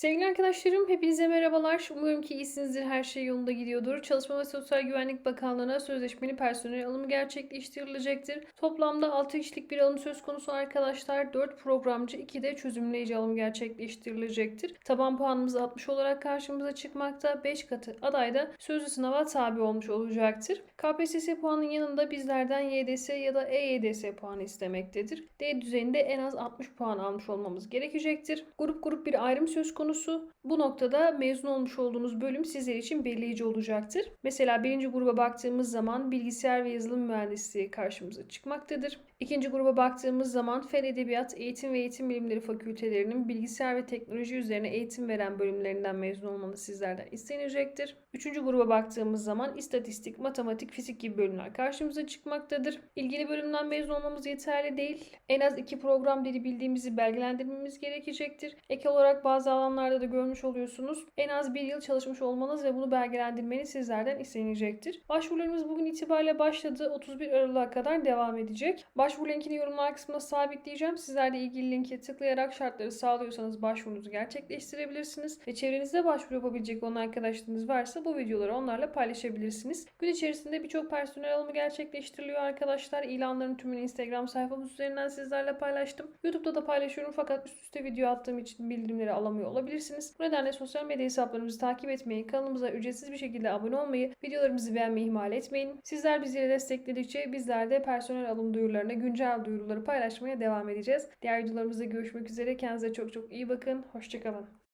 Sevgili arkadaşlarım hepinize merhabalar. Umarım ki iyisinizdir. Her şey yolunda gidiyordur. Çalışma ve Sosyal Güvenlik Bakanlığı'na sözleşmeli personel alımı gerçekleştirilecektir. Toplamda 6 kişilik bir alım söz konusu arkadaşlar. 4 programcı 2 de çözümleyici alım gerçekleştirilecektir. Taban puanımız 60 olarak karşımıza çıkmakta. 5 katı aday da sözlü sınava tabi olmuş olacaktır. KPSS puanının yanında bizlerden YDS ya da EYDS puanı istemektedir. D düzeyinde en az 60 puan almış olmamız gerekecektir. Grup grup bir ayrım söz konusu. Bu noktada mezun olmuş olduğunuz bölüm sizler için belirleyici olacaktır. Mesela birinci gruba baktığımız zaman bilgisayar ve yazılım mühendisliği karşımıza çıkmaktadır. İkinci gruba baktığımız zaman Fen Edebiyat, Eğitim ve Eğitim Bilimleri Fakültelerinin bilgisayar ve teknoloji üzerine eğitim veren bölümlerinden mezun olmanız sizlerden istenecektir. Üçüncü gruba baktığımız zaman istatistik, matematik, fizik gibi bölümler karşımıza çıkmaktadır. İlgili bölümden mezun olmamız yeterli değil. En az iki program dili bildiğimizi belgelendirmemiz gerekecektir. Ek olarak bazı alanlarda da görmüş oluyorsunuz. En az bir yıl çalışmış olmanız ve bunu belgelendirmeniz sizlerden istenecektir. Başvurularımız bugün itibariyle başladı. 31 Aralık'a kadar devam edecek. Başvuru linkini yorumlar kısmına sabitleyeceğim. Sizler de ilgili linke tıklayarak şartları sağlıyorsanız başvurunuzu gerçekleştirebilirsiniz. Ve çevrenizde başvuru yapabilecek olan arkadaşlarınız varsa bu videoları onlarla paylaşabilirsiniz. Gün içerisinde birçok personel alımı gerçekleştiriliyor arkadaşlar. İlanların tümünü Instagram sayfamız üzerinden sizlerle paylaştım. YouTube'da da paylaşıyorum fakat üst üste video attığım için bildirimleri alamıyor olabilirsiniz. Bu nedenle sosyal medya hesaplarımızı takip etmeyi, kanalımıza ücretsiz bir şekilde abone olmayı, videolarımızı beğenmeyi ihmal etmeyin. Sizler bizleri destekledikçe bizler de personel alım duyurularına, güncel duyuruları paylaşmaya devam edeceğiz. Diğer videolarımızda görüşmek üzere. Kendinize çok çok iyi bakın. Hoşçakalın.